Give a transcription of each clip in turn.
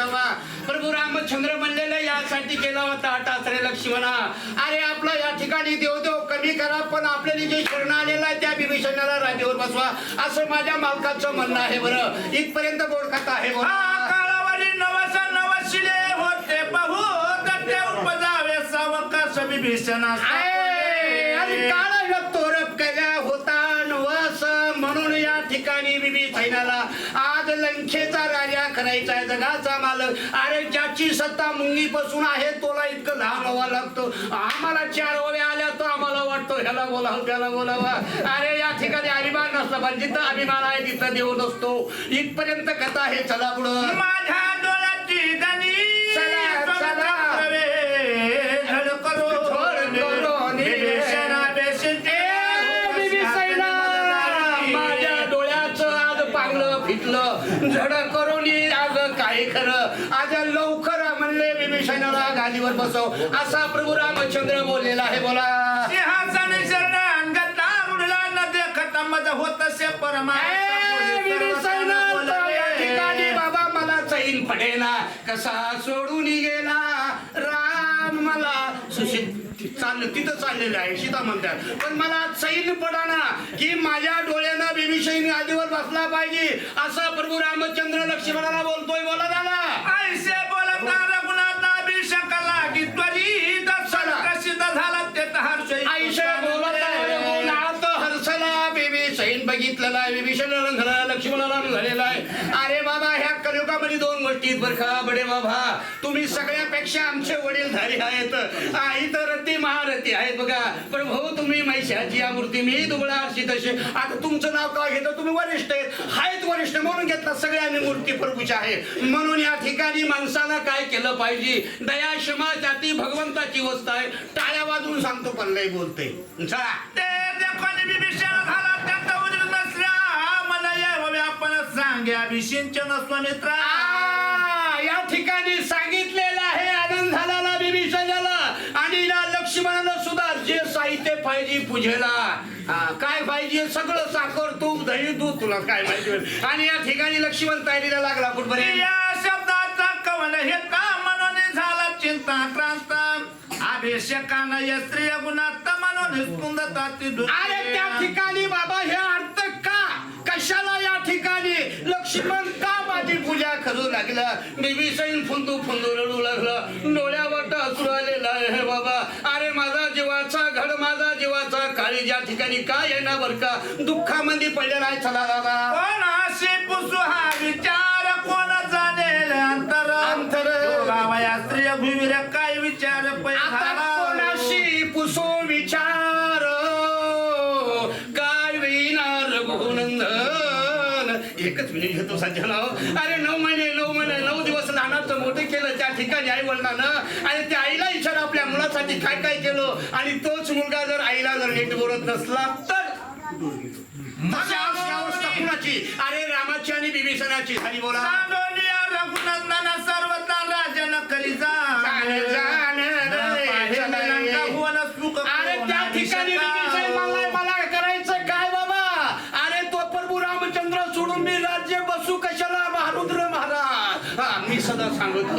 असावा. प्रभू रामचंद्र म्हणलेलं यासाठी केला होता टाचरे लक्ष्मणा. अरे आपला या ठिकाणी देव देव कमी करा पण आपल्याला जे शरण आलेलं आहे त्या विभीषणाला राजेवर बसवा. असं माझ्या मालकाचं म्हणणं आहे बरं. इथपर्यंत गोड कथा आहे बरं. काळावाली नवसा नवशिले होते बहु उपजावे सावकाश विभीषणा काळ तोरप केल्या होता नवस म्हणून या ठिकाणी सैनाला आज लंकेचा राजा करायचा आहे जगाचा मालक. अरे ज्याची सत्ता मुंगी पासून आहे तोला इतकं लहान व्हावं लागतं. आम्हाला चार ओव्या आल्या तर आम्हाला वाटतो ह्याला बोलावं त्याला बोलावा. अरे या ठिकाणी अभिमान नसला पाहिजे जिथं अभिमान आहे तिथं देव नसतो. इथपर्यंत कथा आहे चला पुढं. माझ्या डोळ्याची गणी माझ्या डोळ्याचं आज पांगलं फिटलं. झड करून काय खरं. आज लवकर म्हणले बिभीषणाला गादीवर बसव. असा प्रभू रामचंद्र बोललेला आहे बोला. सिंहासन शरण उडला न देखता मजा होत से ठिकाणी बाबा मला चैन पडेना. कसा सोडून गेला? राम मला चाललं तिथं चाललेलं आहे सीता म्हणतात. पण मला सैन पडाना की माझ्या डोळ्यानं बिभीषण आधीवर बसला पाहिजे असं प्रभू रामचंद्र लक्ष्मणाला बोलतोय. बोला दादा. ऐसे बोला नवीन बघितलेला आहे. विभीषण झाला लक्ष्मणाला झालेला आहे. अरे बाबा ह्या कलियुगामध्ये दोन गोष्टी आहेत का? बडे बाबा तुम्ही सगळ्यापेक्षा आमचे वडील धारी आहेत. आई तर रती महारथी आहेत बघा. पण भाऊ तुम्ही मैशाची या मूर्ती मी दुबळा अशी तशी. आता तुमचं नाव का घेतो? तुम्ही वरिष्ठ आहेत. आहेत वरिष्ठ म्हणून घेतला सगळे आम्ही मूर्ती प्रभूच्या आहे. म्हणून या ठिकाणी माणसानं काय केलं पाहिजे? दया क्षमा जाती भगवंताची वस्त आहे. टाळ्या वाजवून सांगतो पण लय बोलते चला. सांग्या विषिंचन स्वमित्रा या ठिकाणी सांगितलेलं आहे आनंद झाला बिभीषणाला आणि लक्ष्मणाला सुद्धा जे साहित्य पाहिजे पूजेला. काय पाहिजे सगळं साखर तूप दही दूध तुला काय माहिती आणि या ठिकाणी लक्ष्मण तयारीला लागला कुठपर्यंत? या शब्दाचा कवन हे का म्हणून झाला? चिंता क्रांत अभिषेकानं या स्त्रिय गुणात ती अरे त्या ठिकाणी बाबा हे अर्थ का कशाला या ठिकाणी लक्ष्मण का माझी लागला. बिभीषण फुंदू फुंदू रडू लागलं. डोळ्यावर असू आलेला आहे बाबा. अरे माझा जीवाचा घड माझा जीवाचा काळी ज्या ठिकाणी काय येणार बर का दुःखामध्ये पडलेला आहे चला दादा कोण अशी पुसू हा विचार कोण जाणेल अंतर? अंतर. स्त्रिय भूमीर काय विचार. कोणाशी पुसो विचार? काय विणार रघुनंदन? एकच मिनिट घेतो अरे मोठे केलं त्या ठिकाणी आई वडिलांना आणि त्या आईला विचार आपल्या मुलासाठी काय काय केलं? आणि तोच मुलगा जर आईला जर नीट बोलत नसला तर? अवस्था कुणाची? अरे रामाची आणि बिभीषणाची हरी बोला. सर्वता राजन करी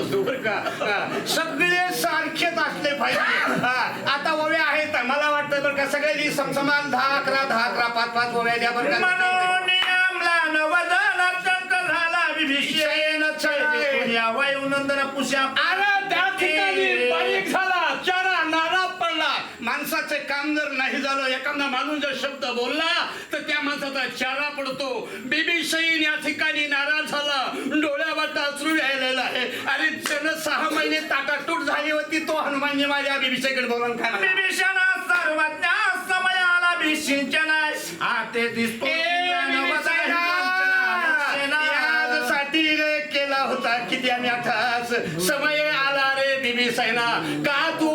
बरं का? सगळे सारखेच असले पाहिजे. आता ओव्या आहेत. मला वाटतं बरं का सगळ्यांनी समसमान दहा अकरा दहा अकरा पाच पाच ओव्या द्या बरं का. झाला विभीषण या वायुनंदन पुष्या अरे त्या ठिकाणी बारीक झाला चारा नारा पडला माणसाचे काम जर नाही झालं एखादा माणूस जर शब्द बोलला तर त्या माणसाचा चारा पडतो. बीबी सईन या ठिकाणी नाराज झाला. डोळ्यावाट अश्रू यायलेला आहे. आणि त्यानं सहा महिने ताटाटूट झाली होती तो हनुमानजी माझ्या बीबीसाईकडे बोलून काय म्हणाला? विभीषण सर्वज्ञ समयाला भीषिंचन आते दिसतो यासाठी केला होता किती आणि अठास समय आला रे बिबी सैना का तू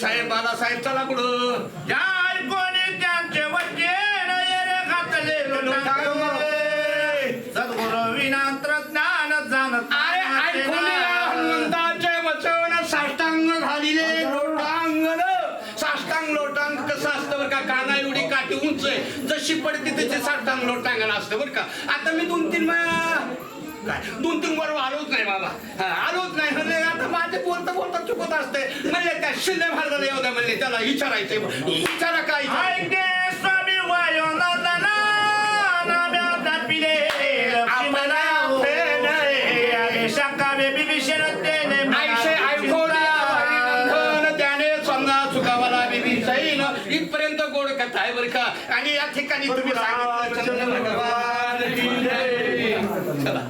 साहेब बालासाहेब चला कुठं या ऐकोनी त्यांचे वचन येरे घातले लोटांगणे. सद्गुरू विनांतर ज्ञान जाणत अरे ऐकून या हनुमंताचे वचन साष्टांग घालिले लोटांगण. साष्टांग लोटांग कसं असतं बरं का? काना एवढी काठीहून तुमचं जशी पडते त्याचे साठ टांगलो टांगायला असतं बरं का? आता मी दोन तीन काय? दोन तीन वर आलोच नाही बाबा. आलोच नाही. म्हणले आता माझे बोलता बोलता चुकत असते. म्हणले त्या शिंदे महाराजाला येऊ द्या म्हणले. त्याला विचारायचंय विचारा काय स्वामी इथपर्यंत गोड कथा आहे बरं का? आणि या ठिकाणी तुम्ही सांगितलं. चला.